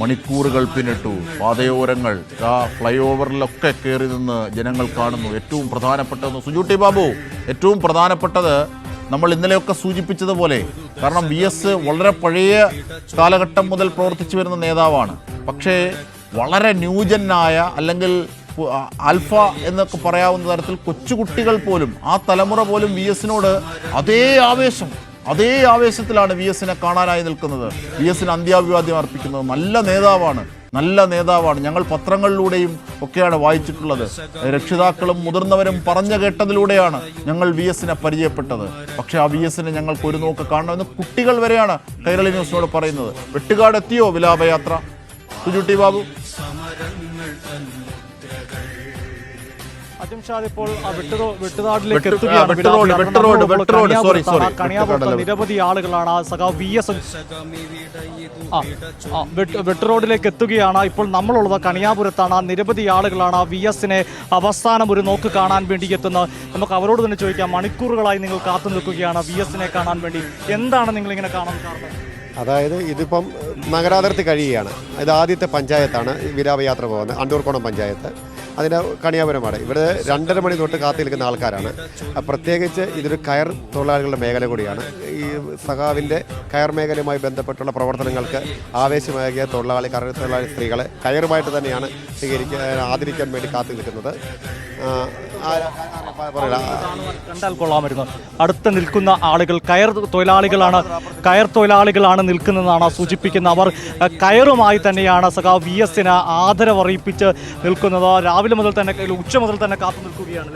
മണിക്കൂറുകൾ പിന്നിട്ടു പാതയോരങ്ങൾ ആ ഫ്ലൈ ഓവറിലൊക്കെ കയറി നിന്ന് ജനങ്ങൾ കാണുന്നു. ഏറ്റവും പ്രധാനപ്പെട്ടതെന്ന് സുജൂട്ടി ബാബു ഏറ്റവും പ്രധാനപ്പെട്ടത് നമ്മൾ ഇന്നലെയൊക്കെ സൂചിപ്പിച്ചതുപോലെ കാരണം വി എസ് വളരെ പഴയ കാലഘട്ടം മുതൽ പ്രവർത്തിച്ചു വരുന്ന നേതാവാണ്. പക്ഷേ വളരെ ന്യൂജനായ അല്ലെങ്കിൽ ആൽഫ എന്നൊക്കെ പറയാവുന്ന തരത്തിൽ കൊച്ചുകുട്ടികൾ പോലും ആ തലമുറ പോലും വി എസിനോട് അതേ ആവേശം അതേ ആവേശത്തിലാണ് വി എസിനെ കാണാനായി നിൽക്കുന്നത്. വി എസിന് അന്ത്യാഭിവാദ്യം അർപ്പിക്കുന്നത് നല്ല നേതാവാണ്. നല്ല നേതാവാണ്. ഞങ്ങൾ പത്രങ്ങളിലൂടെയും ഒക്കെയാണ് വായിച്ചിട്ടുള്ളത്. രക്ഷിതാക്കളും മുതിർന്നവരും പറഞ്ഞു കേട്ടതിലൂടെയാണ് ഞങ്ങൾ വി എസിനെ പരിചയപ്പെട്ടത്. പക്ഷേ ആ വി എസിനെ ഞങ്ങൾക്ക് ഒരു നോക്ക് കാണണമെന്ന് കുട്ടികൾ വരെയാണ് കൈരളി ന്യൂസിനോട് പറയുന്നത്. വെട്ടുകാട് എത്തിയോ വിലാപയാത്ര? സുജുട്ടി ബാബു. കണിയാപുരത്ത് വെട്ടുകാടല്ല. നിരവധി ആളുകളാണ് സഖാവ് വി എസ് ആ ആ, വെട്ട് വെട്ടുറോഡിലേക്ക് എത്തുകയാണ്. ഇപ്പോൾ നമ്മളുള്ളത് കണിയാപുരത്താണ്. നിരവധി ആളുകളാണ് വി എസിനെ അവസാനം ഒരു നോക്ക് കാണാൻ വേണ്ടി എത്തുന്നത്. നമുക്ക് അവരോട് തന്നെ ചോദിക്കാം മണിക്കൂറുകളായി നിങ്ങൾ കാത്തു നിൽക്കുകയാണ് വി എസിനെ കാണാൻ വേണ്ടി. എന്താണ് നിങ്ങൾ ഇങ്ങനെ കാണാൻ കാരണം? അതായത് ഇതിപ്പം നഗരാതിർത്തി കഴിയുകയാണ്. ഇത് ആദ്യത്തെ പഞ്ചായത്താണ് വിലാപയാത്ര പോകുന്നത് അണ്ടൂർക്കോണം പഞ്ചായത്ത്. അതിന്റെ കണിയാപുരമാണ് ഇവിടെ രണ്ടര മണി തൊട്ട് കാത്തു നിൽക്കുന്ന ആൾക്കാരാണ്. പ്രത്യേകിച്ച് ഇതൊരു കയർ തൊഴിലാളികളുടെ മേഖല കൂടിയാണ്. ഈ സഖാവിന്റെ കയർ മേഖലയുമായി ബന്ധപ്പെട്ടുള്ള പ്രവർത്തനങ്ങൾക്ക് ആവേശമേകിയ തൊഴിലാളി കയർ തൊഴിലാളി സ്ത്രീകളെ കയറുമായിട്ട് തന്നെയാണ് സ്വീകരിക്കാൻ ആദരിക്കാൻ വേണ്ടി കാത്തു നിൽക്കുന്നത്. കണ്ടാൽ കൊള്ളാമായിരുന്നു. അടുത്ത് നിൽക്കുന്ന ആളുകൾ കയർ തൊഴിലാളികളാണ് കയർ തൊഴിലാളികളാണ് നിൽക്കുന്നതെന്നാണ് സൂചിപ്പിക്കുന്നത് അവർ. കയറുമായി തന്നെയാണ് സഖാ വി എസിന് ആദരവറിയിപ്പിച്ച് നിൽക്കുന്നത്. രാവിലെ മുതൽ തന്നെ ഉച്ച മുതൽ തന്നെ കാത്തു നിൽക്കുകയാണ്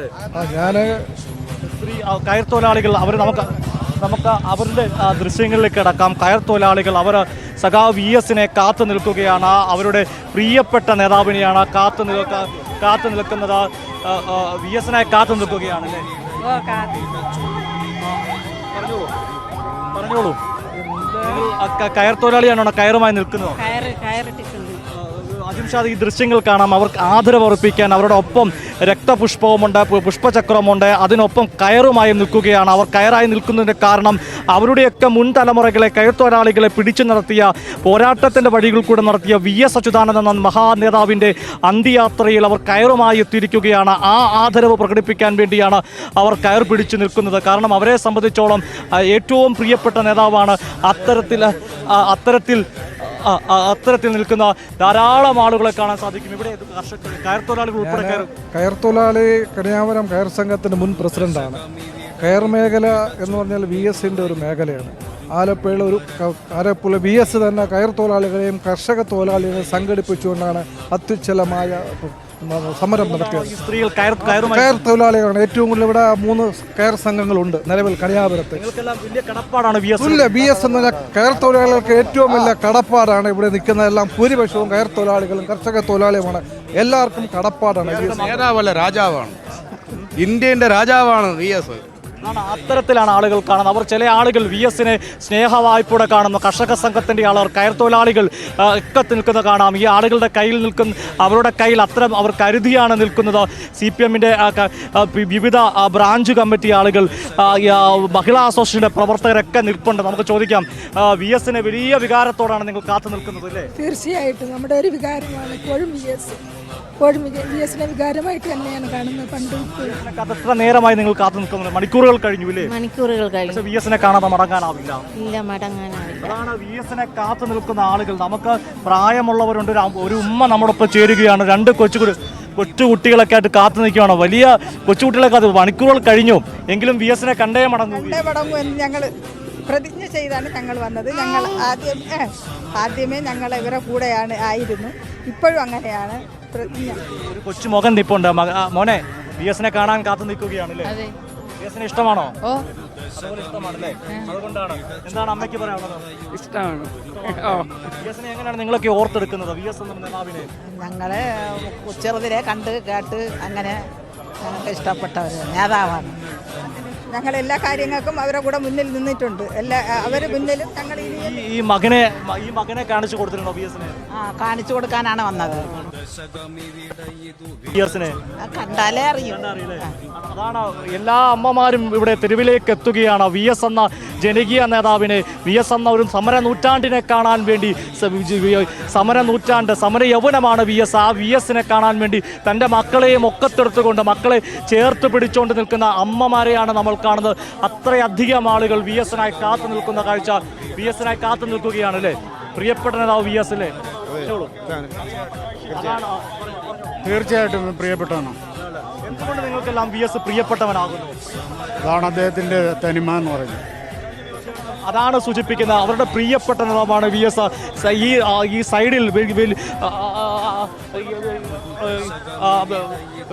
ഞാൻ സ്ത്രീ കയർ തൊഴിലാളികൾ അവർ നമുക്ക് നമുക്ക് അവരുടെ ദൃശ്യങ്ങളിലേക്ക് കിടക്കാം. കയർ തൊഴിലാളികൾ അവർ സഖാ വി എസിനെ കാത്തു നിൽക്കുകയാണ്. അവരുടെ പ്രിയപ്പെട്ട നേതാവിനെയാണ് കാത്തു നിൽക്ക കാത്തു നിൽക്കുന്നത്. വി എസിനായി കാത്തു നിൽക്കുകയാണ് അല്ലേ? പറഞ്ഞോളൂ. കയർ തൊഴിലാളിയാണോ? കയറുമായി നിൽക്കുന്നത്? കയറിട്ടിട്ടുണ്ട് ഈ ദൃശ്യങ്ങൾ കാണാം. അവർക്ക് ആദരവ് അർപ്പിക്കാൻ അവരുടെ ഒപ്പം രക്തപുഷ്പവുമുണ്ട് പുഷ്പചക്രവുമുണ്ട് അതിനൊപ്പം കയറുമായി നിൽക്കുകയാണ്. അവർ കയറായി നിൽക്കുന്നതിന്റെ കാരണം അവരുടെയൊക്കെ മുൻ തലമുറകളെ കയർത്തൊരാളികളെ പിടിച്ചു നടത്തിയ പോരാട്ടത്തിന്റെ വഴികൾ കൂടെ നടത്തിയ വി എസ് അച്യുതാനന്ദൻ എന്ന മഹാനേതാവിന്റെ അന്ത്യയാത്രയിൽ അവർ കയറുമായി എത്തിയിരിക്കുകയാണ്. ആ ആദരവ് പ്രകടിപ്പിക്കാൻ വേണ്ടിയാണ് അവർ കയർ പിടിച്ചു നിൽക്കുന്നത്. കാരണം അവരെ സംബന്ധിച്ചോളം ഏറ്റവും പ്രിയപ്പെട്ട നേതാവാണ് അത്തരത്തിൽ അത്തരത്തിൽ അത്തരത്തിൽ നിൽക്കുന്ന ധാരാളം ആളുകളെ കാണാൻ സാധിക്കും. ഇവിടെ കർഷകർ കയർ തൊഴിലാളികൾ ഉൾപ്പെടെ കയർ തൊഴിലാളി കണിയാവരം കയർ സംഘത്തിന്റെ മുൻ പ്രസിഡന്റാണ്. കയർ മേഖല എന്ന് പറഞ്ഞാൽ വി എസിന്റെ ഒരു മേഖലയാണ്. ആലപ്പുഴയിൽ ഒരു ആലപ്പുഴ വി എസ് തന്നെ കയർ തൊഴിലാളികളെയും കർഷക തൊഴിലാളികളെയും സംഘടിപ്പിച്ചുകൊണ്ടാണ് അത്യുച്ഛലമായ സമരം നടത്തിയത്. സ്ത്രീകൾ കയർ തൊഴിലാളികളാണ്. ഏറ്റവും കൂടുതൽ ഇവിടെ മൂന്ന് കയർ സംഘങ്ങളുണ്ട് നിലവിൽ കണിയാപുരത്ത്. നിങ്ങൾക്കെല്ലാം വലിയ കടപ്പാടാണ് വി എസ് ഇല്ല ബി എസ് എന്ന് പറഞ്ഞാൽ കയർ തൊഴിലാളികൾക്ക് ഏറ്റവും വലിയ കടപ്പാടാണ് ഇവിടെ നിൽക്കുന്ന എല്ലാം ഭൂരിപക്ഷവും കയർ തൊഴിലാളികളും കർഷക തൊഴിലാളിയുമാണ് എല്ലാവർക്കും കടപ്പാടാണ് നേതാവല്ല രാജാവാണ്. ഇന്ത്യന്റെ രാജാവാണ് വി എസ് അത്തരത്തിലാണ് ആളുകൾ കാണുന്നത്. അവർ ചില ആളുകൾ വി എസിനെ സ്നേഹവായ്പൂടെ കാണുന്നു. കർഷക സംഘത്തിന്റെ ആളവർ കയർ തൊഴിലാളികൾ ഒക്കെ നിൽക്കുന്ന കാണാം. ഈ ആളുകളുടെ കയ്യിൽ നിൽക്കുന്ന അവരുടെ കയ്യിൽ അത്തരം അവർ കരുതിയാണ് നിൽക്കുന്നത്. സി പി എമ്മിന്റെ വിവിധ ബ്രാഞ്ച് കമ്മിറ്റി ആളുകൾ മഹിളാ അസോസിയേഷന്റെ പ്രവർത്തകരൊക്കെ നിൽപ്പുണ്ട്. നമുക്ക് ചോദിക്കാം വി എസിനെ വലിയ വികാരത്തോടാണ് നിങ്ങൾ കാത്തു നിൽക്കുന്നത് അല്ലേ? തീർച്ചയായിട്ടും. നമ്മുടെ ഒരു വികാരമാണ് ഇപ്പോഴും വി എസ് ഇപ്പോഴും വി എസിനെ വികാരമായിട്ട് തന്നെയാണ് കാണുന്നത് പണ്ടും എത്ര നേരമായി നിങ്ങൾ കാത്തു നിൽക്കുന്നത് മണിക്കൂറുകൾ കഴിഞ്ഞു ഇല്ലേ? മണിക്കൂറുകൾ കഴിഞ്ഞു. വി എസിനെ കാണാതെ മടങ്ങാനാവില്ല. ഇല്ല മടങ്ങാനാവില്ല. അതാണ് വി എസിനെ കാത്തു നിൽക്കുന്ന ആളുകൾ. നമുക്ക് പ്രായമുള്ളവരുണ്ട് ഒരു ഉമ്മ നമ്മോടൊപ്പം ചേരുകയാണ്. രണ്ട് കൊച്ചു കൊച്ചുകുട്ടികളൊക്കെ കൊച്ചു കുട്ടികളൊക്കെ ആയിട്ട് കാത്തു നിൽക്കുകയാണ്. വലിയ കൊച്ചുകുട്ടികളൊക്കെ അത് മണിക്കൂറുകൾ കഴിഞ്ഞു. എങ്കിലും വി എസിനെ കണ്ടേ മടങ്ങൂ. കണ്ടേ മടങ്ങും എന്ന് ഞങ്ങൾ പ്രതിജ്ഞ ചെയ്താണ് ഞങ്ങൾ വന്നത്. ഞങ്ങൾ ആദ്യം ആദ്യമേ ഞങ്ങൾ ഇവരെ കൂടെയാണ് ആയിരുന്നു. ഇപ്പോഴും അങ്ങനെയാണ്. പ്രതിജ്ഞ ഒരു കൊച്ചു മുഖം നിപ്പുണ്ട്. മക- ആ, മോനെ ബി എസിനെ കാണാൻ കാത്തു നിൽക്കുകയാണ് അല്ലേ? അതെ. വി എസിനെ ഇഷ്ടമാണോ? ഓ. അതുപോലെ ഇഷ്ടമാണല്ലേ അതുകൊണ്ടാണ്. എന്താണ് അമ്മയ്ക്ക് പറയാനുള്ളത്? ഇഷ്ടമാണ്. എസിനെ എങ്ങനെയാണ് നിങ്ങളൊക്കെ ഓർത്തെടുക്കുന്നത് വി എസ് എന്ന നേതാവിനെ? ഞങ്ങളെ ചെറുതിലെ കണ്ട് കേട്ട് അങ്ങനെ ഞങ്ങൾക്ക് ഇഷ്ടപ്പെട്ടവര് നേതാവാണ്. ഞങ്ങൾ എല്ലാ കാര്യങ്ങൾക്കും അവരുടെ കൂടെ മുന്നിൽ നിന്നിട്ടുണ്ട്. എല്ലാ അവർ മുന്നിലും ഞങ്ങൾ ഇനിയും ഈ- ഈ മകനെ ഈ മകനെ കാണിച്ചു ബി എസിനെ ആ കാണിച്ചു കൊടുക്കാനാണ് വന്നത്. ബി എസിനെ കണ്ടാലേ അറിയൂ. അതാണ് എല്ലാ അമ്മമാരും ഇവിടെ തെരുവിലേക്ക് എത്തുകയാണ്. വി എസ് എന്ന ജനകീയ നേതാവിനെ വി എസ് എന്ന ഒരു സമര നൂറ്റാണ്ടിനെ കാണാൻ വേണ്ടി സമര നൂറ്റാണ്ട് സമര യൗവനമാണ് വി എസ് ആ വി എസിനെ കാണാൻ വേണ്ടി തന്റെ മക്കളെയും ഒക്കത്തെടുത്തുകൊണ്ട് മക്കളെ ചേർത്ത് പിടിച്ചുകൊണ്ട് നിൽക്കുന്ന അമ്മമാരെയാണ് നമ്മൾ കാണുന്നത്. അത്രയധികം ആളുകൾ വി എസിനായി കാത്തു നിൽക്കുന്ന കാഴ്ച വി എസിനായി കാത്തു നിൽക്കുകയാണ് അല്ലേ? പ്രിയപ്പെട്ട നേതാവ് വി എസ് അല്ലേ തീർച്ചയായിട്ടും പ്രിയപ്പെട്ടാണ് എന്തുകൊണ്ട് നിങ്ങൾക്കെല്ലാം വി എസ് പ്രിയപ്പെട്ടവനാകുന്നു? അതാണ് അദ്ദേഹത്തിന്റെ തനിമ എന്ന് പറയുന്നത്. അതാണ് സൂചിപ്പിക്കുന്നത് അവരുടെ പ്രിയപ്പെട്ട നിറമാണ് വി എസ് ഈ ഈ സൈഡിൽ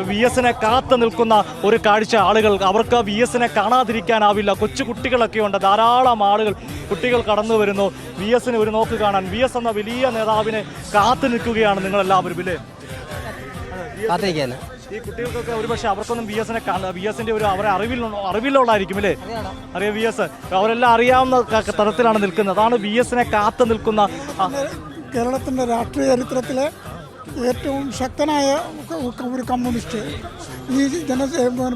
വി എസിനെ കാത്തു നിൽക്കുന്ന ഒരു കാഴ്ച ആളുകൾ. അവർക്ക് വി എസിനെ കാണാതിരിക്കാനാവില്ല. കൊച്ചു കുട്ടികളൊക്കെ ഉണ്ട്. ധാരാളം ആളുകൾ കുട്ടികൾ കടന്നു വരുന്നു. വി എസിന് ഒരു നോക്ക് കാണാൻ. വി എസ് എന്ന വലിയ നേതാവിനെ കാത്തു നിൽക്കുകയാണ് നിങ്ങളെല്ലാവരും ഇല്ലേ? ഈ കുട്ടികൾക്കൊക്കെ ഒരുപക്ഷെ അവർക്കൊന്നും ബി എസിനെ ബി എസിന്റെ ഒരു അവരെ അറിവിൽ അറിവിലുള്ളതായിരിക്കും അല്ലേ? അറിയാം ബി എസ് അവരെല്ലാം അറിയാവുന്ന തരത്തിലാണ് നിൽക്കുന്നത്. അതാണ് ബി എസിനെ കാത്തു നിൽക്കുന്ന കേരളത്തിന്റെ രാഷ്ട്രീയ ചരിത്രത്തിലെ ഏറ്റവും ശക്തനായ ഒരു കമ്മ്യൂണിസ്റ്റ്. ഈ ജന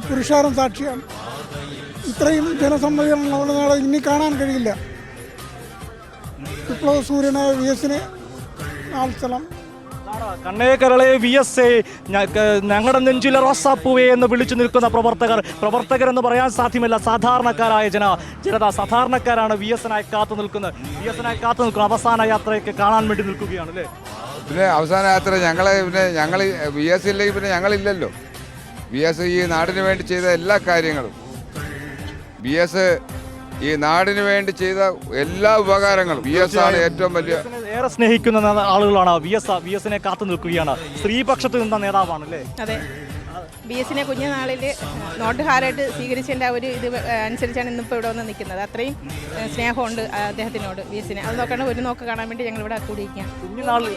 പുരുഷാരം സാക്ഷിയാണ്. ഇത്രയും ജനസമ്മതികളുള്ള നാളെ ഇനി കാണാൻ കഴിയില്ല. വിപ്ലവ സൂര്യനായ വി എസിന് ആൾസ്ഥലം കരളെ വി എസ് എ ഞങ്ങളുടെ നെഞ്ചിലെ റോസാപ്പൂവേ എന്ന് വിളിച്ചു നിൽക്കുന്ന പ്രവർത്തകർ. പ്രവർത്തകർ എന്ന് പറയാൻ സാധ്യമല്ല. സാധാരണക്കാരായ ജന ജനത സാധാരണക്കാരാണ് വി എസിനായി കാത്തു നിൽക്കുന്നത്. വി എസിനായി കാത്തു നിൽക്കുന്ന അവസാന യാത്രയൊക്കെ കാണാൻ വേണ്ടി നിൽക്കുകയാണ് അല്ലേ? പിന്നെ അവസാന യാത്ര ഞങ്ങളെ പിന്നെ ഞങ്ങൾ വി എസ് ഇല്ലെങ്കിൽ പിന്നെ ഞങ്ങളില്ലല്ലോ. വി എസ് ഈ നാടിന് വേണ്ടി ചെയ്ത എല്ലാ കാര്യങ്ങളും. വി എസ് ഈ നാടിന് വേണ്ടി ചെയ്ത എല്ലാ ഉപകാരങ്ങളും. വി എസ് ആണ് ഏറ്റവും വലിയ ഏറെ സ്നേഹിക്കുന്ന ആളുകളാണ് വി എസ് വി എസിനെ കാത്തു നിൽക്കുകയാണ്. സ്ത്രീപക്ഷത്ത് നിന്ന നേതാവാണ് അല്ലേ അതെ. ബി എസിനെ കുഞ്ഞുനാളിൽ നോട്ടുകാരായിട്ട് സ്വീകരിച്ചതിന്റെ ആ ഒരു ഇത് അനുസരിച്ചാണ് ഇന്നിപ്പോൾ ഇവിടെ വന്ന് നിൽക്കുന്നത്. അത്രയും സ്നേഹമുണ്ട് അദ്ദേഹത്തിനോട് ബി എസിനെ. അത് നോക്കണം ഒരു നോക്ക് കാണാൻ വേണ്ടി ഞങ്ങൾ ഇവിടെ കൂടിയിരിക്കാം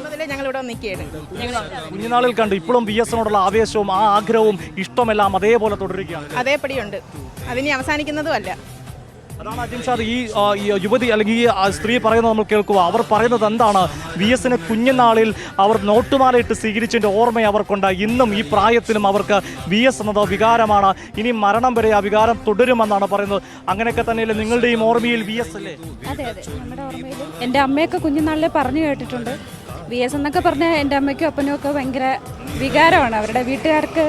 മുതലേ ഞങ്ങൾ ഇവിടെ നിൽക്കുകയാണ്. കുഞ്ഞുനാളിൽ കണ്ട് ഇപ്പോഴും ബി എസിനോടുള്ള ആവേശവും ആ ആഗ്രഹവും ഇഷ്ടമെല്ലാം അതേപോലെ തുടരുകയാണ് അതേപടിയുണ്ട്. അതിനി അവസാനിക്കുന്നതും അല്ല. ഈ യുവതി അല്ലെങ്കിൽ ഈ സ്ത്രീ പറയുന്നത് നമ്മൾ കേൾക്കുക. അവർ പറയുന്നത് എന്താണ്? വി എസിന് കുഞ്ഞുനാളിൽ അവർ നോട്ടുമാലയിട്ട് സ്വീകരിച്ചതിന്റെ ഓർമ്മ അവർക്കുണ്ട്. ഇന്നും ഈ പ്രായത്തിലും അവർക്ക് വി എസ് എന്നത് വികാരമാണ്. ഇനി മരണം വരെ ആ വികാരം തുടരുമെന്നാണ് പറയുന്നത്. അങ്ങനെയൊക്കെ തന്നെയല്ലേ നിങ്ങളുടെയും ഓർമ്മയിൽ വി എസ് അല്ലേ എന്റെ അമ്മയൊക്കെ കുഞ്ഞുനാളിൽ പറഞ്ഞു കേട്ടിട്ടുണ്ട്. വി എസ് എന്നൊക്കെ പറഞ്ഞാൽ എന്റെ അമ്മയ്ക്കും അപ്പനും ഒക്കെ ഭയങ്കര വികാരമാണ്. അവരുടെ വീട്ടുകാർക്ക്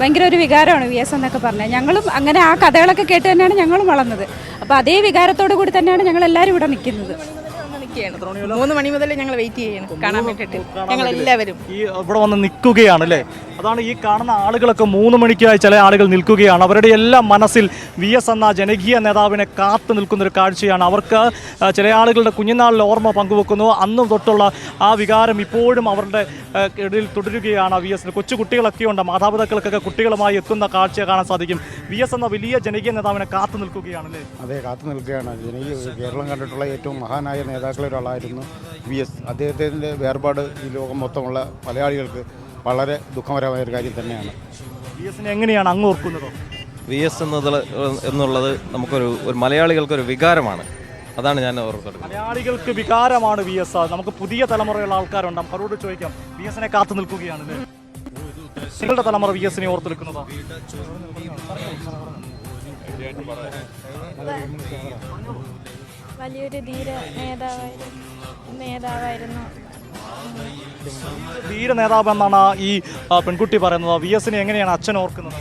ഭയങ്കര ഒരു വികാരമാണ് വി എസ് എന്നൊക്കെ പറഞ്ഞാൽ. ഞങ്ങളും അങ്ങനെ ആ കഥകളൊക്കെ കേട്ട് തന്നെയാണ് ഞങ്ങളും വളർന്നത്. അപ്പോൾ അതേ വികാരത്തോടു കൂടി തന്നെയാണ് ഞങ്ങൾ എല്ലാവരും ഇവിടെ നിൽക്കുന്നത്. മൂന്ന് മണി മുതൽ ഞങ്ങൾ വെയിറ്റ് ചെയ്യണം കാണാൻ വേണ്ടിട്ട് ഞങ്ങൾ എല്ലാവരും ഇവിടെ വന്ന് നിൽക്കുകയാണ് അല്ലേ അതാണ് ഈ കാണുന്ന ആളുകളൊക്കെ മൂന്ന് മണിക്കായി ചില ആളുകൾ നിൽക്കുകയാണ്. അവരുടെ എല്ലാം മനസ്സിൽ വി എസ് എന്ന ജനകീയ നേതാവിനെ കാത്തു നിൽക്കുന്നൊരു കാഴ്ചയാണ്. അവർക്ക് ചില ആളുകളുടെ കുഞ്ഞുനാളിൽ ഓർമ്മ പങ്കുവെക്കുന്നു. അന്ന് തൊട്ടുള്ള ആ വികാരം ഇപ്പോഴും അവരുടെ ഇടയിൽ തുടരുകയാണ് വി എസിന്. കൊച്ചു ഉണ്ട്. മാതാപിതാക്കൾക്കൊക്കെ കുട്ടികളുമായി എത്തുന്ന കാഴ്ച കാണാൻ സാധിക്കും. വി എസ് എന്ന വലിയ ജനകീയ നേതാവിനെ കാത്തു നിൽക്കുകയാണ് അല്ലേ? അതെ കാത്തു നിൽക്കുകയാണ്. ജനകീയ കേരളം കണ്ടിട്ടുള്ള ഏറ്റവും മഹാനായ നേതാക്കളിൽ ഒരാളായിരുന്നു വി എസ്. അദ്ദേഹത്തിന്റെ വേർപാട് ഈ ലോകം മൊത്തമുള്ള മലയാളികൾക്ക് വളരെ ദുഃഖകരമായ ഒരു കാര്യം തന്നെയാണ്. വി എസിനെ എങ്ങനെയാണ് അങ്ങ് ഓർക്കുന്നത്? വി എസ് എന്നത് എന്നുള്ളത് നമുക്കൊരു ഒരു മലയാളികൾക്കൊരു വികാരമാണ്. അതാണ് ഞാൻ ഓർക്കുന്നത്. മലയാളികൾക്ക് വികാരമാണ് വി എസ് നമുക്ക് പുതിയ തലമുറയുള്ള ആൾക്കാരുണ്ട്. അവരോട് ചോദിക്കാം വി എസിനെ കാത്തു നിൽക്കുകയാണ് നിങ്ങളുടെ തലമുറ വി എസിനെ ഓർത്ത് നിൽക്കുന്നതോ വലിയൊരു ധീര നേതാവായിരുന്നു നേതാവായിരുന്നു. ധീര നേതാവ് എന്നാണ് ഈ പെൺകുട്ടി പറയുന്നത്. വി എസിനെ എങ്ങനെയാണ് അച്ഛൻ ഓർക്കുന്നത്?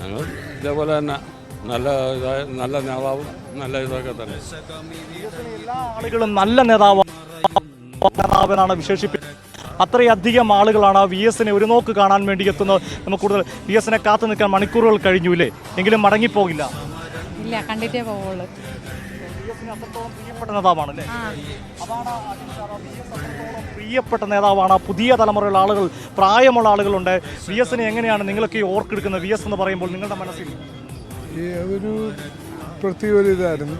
ഞങ്ങൾ ഇതേപോലെ തന്നെ നല്ല ഇതായ നല്ല നേതാവും നല്ല ഇതൊക്കെ തന്നെ. എല്ലാ ആളുകളും നല്ല നേതാവ് നേതാവിനാണ് വിശേഷിപ്പിക്കുന്നത് അത്രയധികം ആളുകളാണ് വി എസിനെ ഒരു നോക്ക് കാണാൻ വേണ്ടി എത്തുന്നത്. നമുക്ക് കൂടുതൽ വി എസിനെ കാത്തു നിൽക്കാൻ മണിക്കൂറുകൾ കഴിഞ്ഞു ഇല്ലേ? എങ്കിലും മടങ്ങിപ്പോകില്ല. ഇല്ല കണ്ടിട്ടേ പോവുള്ളൂ. പ്രിയപ്പെട്ട പ്രിയപ്പെട്ട നേതാവാണ്. പുതിയ തലമുറയിലുള്ള ആളുകൾ പ്രായമുള്ള ആളുകളുണ്ട്. വി എസിനെ എങ്ങനെയാണ് നിങ്ങളൊക്കെ ഈ ഓർക്കെടുക്കുന്നത്? വി എസ് എന്ന് പറയുമ്പോൾ നിങ്ങളുടെ മനസ്സിൽ? ഈ ഒരു പ്രത്യേക ഒരു ഇതായിരുന്നു.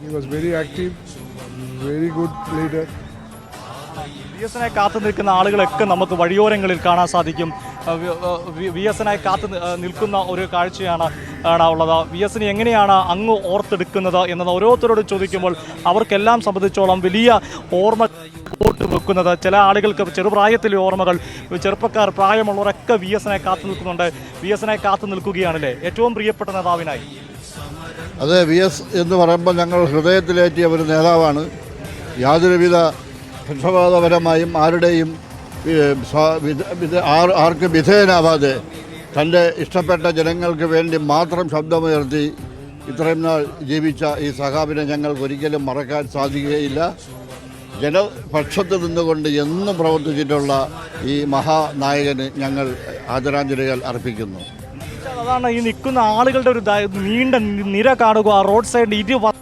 He was very active very good leader V എസിനെ കാത്തു നിൽക്കുന്ന ആളുകളൊക്കെ നമുക്ക് വഴിയോരങ്ങളിൽ കാണാൻ സാധിക്കും. വി എസിനായി കാത്തു നിൽക്കുന്ന ഒരു കാഴ്ചയാണ് ആണ് ഉള്ളത്. വി എസിനെ എങ്ങനെയാണ് അങ്ങ് ഓർത്തെടുക്കുന്നത് എന്നത് ഓരോരുത്തരോട് ചോദിക്കുമ്പോൾ അവർക്കെല്ലാം സംബന്ധിച്ചോളം വലിയ ഓർമ്മ ഓട്ട് വെക്കുന്നത്. ചില ആളുകൾക്ക് ചെറുപ്രായത്തിലെ ഓർമ്മകൾ ചെറുപ്പക്കാർ പ്രായമുള്ളവരൊക്കെ വി എസിനായി കാത്തു നിൽക്കുന്നുണ്ട്. വി എസിനായി കാത്തു നിൽക്കുകയാണല്ലേ? ഏറ്റവും പ്രിയപ്പെട്ട നേതാവിനായി. അതെ വി എസ് എന്ന് പറയുമ്പോൾ ഞങ്ങൾ ഹൃദയത്തിലേറ്റിയ ഒരു നേതാവാണ്. യാതൊരുവിധ പക്ഷപാതപരമായും ആരുടെയും ആർക്കും വിധേയനാവാതെ തന്റെ ഇഷ്ടപ്പെട്ട ജനങ്ങൾക്ക് വേണ്ടി മാത്രം ശബ്ദമുയർത്തി ഇത്രയും നാൾ ജീവിച്ച ഈ സഹാബിനെ ഞങ്ങൾക്ക് ഒരിക്കലും മറക്കാൻ സാധിക്കുകയില്ല. ജനപക്ഷത്ത് നിന്നുകൊണ്ട് എന്നും പ്രവർത്തിച്ചിട്ടുള്ള ഈ മഹാനായകന് ഞങ്ങൾ ആദരാഞ്ജലികൾ അർപ്പിക്കുന്നു. അതാണ് ഈ നിൽക്കുന്ന ആളുകളുടെ ഒരു നീണ്ട നിര കാണുക. റോഡ് സൈഡ് ഇരു വ-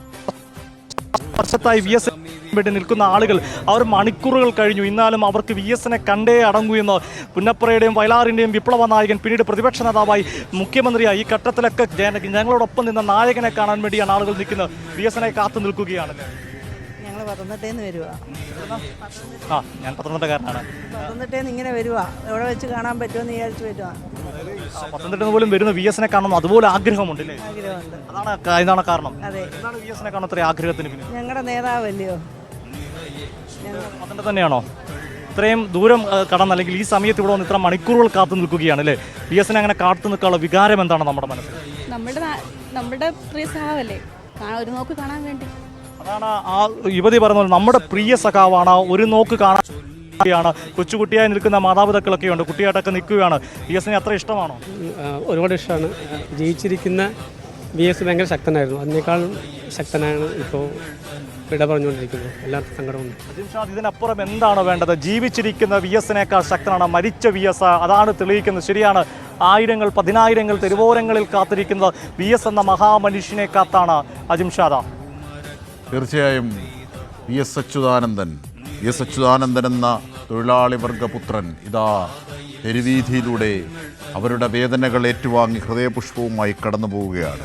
വർഷത്തായി വി എസ് വേണ്ടി നിൽക്കുന്ന ആളുകൾ അവർ മണിക്കൂറുകൾ കഴിഞ്ഞു. ഇന്നാലും അവർക്ക് വി എസിനെ കണ്ടേ അടങ്ങൂ എന്ന് പുന്നപ്പുറയുടെയും വയലാറിന്റെയും വിപ്ലവ നായകൻ പിന്നീട് പ്രതിപക്ഷ നേതാവായി മുഖ്യമന്ത്രിയായി ഈ ഘട്ടത്തിലൊക്കെ ഞങ്ങളോടൊപ്പം നിന്ന നായകനെ കാണാൻ വേണ്ടിയാണ് ആളുകൾ നിൽക്കുന്നത്. വി എസിനെ കാത്തു നിൽക്കുകയാണ്. ഞങ്ങൾ പത്തനംതിട്ടേന്ന് വരുവാ. ആ ഞാൻ പത്തനംതിട്ടക്കാരനാണ്. പത്തനംതിട്ടേന്ന് ഇങ്ങനെ വരുവാ. എവിടെ വെച്ച് കാണാൻ പറ്റുമെന്ന് വിചാരിച്ചു വരുവാ. നിന്ന് പോലും വരുന്ന വി എസിനെ കാണണം. അതുപോലെ ആഗ്രഹമുണ്ട് അതാണ് ഇതാണ് കാരണം. അതെ. വി എസിനെ കാണുന്ന അത്ര ആഗ്രഹത്തിന് ഞങ്ങളുടെ നേതാവല്ലയോ? പത്തനംതിട്ട തന്നെയാണോ? ഇത്രയും ദൂരം കടന്നല്ലെങ്കിൽ കടന്ന് അല്ലെങ്കിൽ ഈ സമയത്ത് ഇവിടെ വന്ന് ഇത്ര മണിക്കൂറുകൾ കാത്തു നിൽക്കുകയാണ് അല്ലേ? ബി എൻ അങ്ങനെ കാത്തു നിൽക്കാനുള്ള വികാരം എന്താണ് നമ്മുടെ മനസ്സിൽ? നമ്മുടെ നമ്മുടെ പ്രിയ സഹാവല്ലേ ഒരു നോക്ക് കാണാൻ വേണ്ടി. അതാണ് ആ യുവതി പറഞ്ഞത് നമ്മുടെ പ്രിയ സഖാവാണ് ഒരു നോക്ക് കാണാൻ ാണ് കൊച്ചുകുട്ടിയായി നിൽക്കുന്ന മാതാപിതാക്കളൊക്കെ ഉണ്ട് കുട്ടിയായിട്ടൊക്കെ നിൽക്കുകയാണ്. ബി എൻ അത്ര ഇഷ്ടമാണോ? ഒരുപാട് ഇഷ്ടമാണ്. ജീവിച്ചിരിക്കുന്ന ബി എസ് ഭയങ്കര ശക്തനായിരുന്നു. അതിനേക്കാളും ശക്തനാണ് ഇപ്പോൾ വിട പറഞ്ഞുകൊണ്ടിരിക്കുന്നത് എല്ലാവർക്കും സങ്കടമുണ്ട്. അജിംഷാദ് ഇതിനപ്പുറം എന്താണ് വേണ്ടത്? ജീവിച്ചിരിക്കുന്ന വി എസിനേക്കാൾ ശക്തനാണ് മരിച്ച വി എസ്. അതാണ് തെളിയിക്കുന്നത്. ശരിയാണ്. ആയിരങ്ങൾ പതിനായിരങ്ങൾ തെരുവോരങ്ങളിൽ കാത്തിരിക്കുന്നത് വി എസ് എന്ന മഹാമനുഷ്യനെ കാത്താണ് അജിംഷാദ തീർച്ചയായും V S Achuthanandan V S Achuthanandan എന്ന തൊഴിലാളി വർഗപുത്രൻ ഇതാ തെരുവീതിയിലൂടെ അവരുടെ വേദനകൾ ഏറ്റുവാങ്ങി ഹൃദയപുഷ്പവുമായി കടന്നു പോവുകയാണ്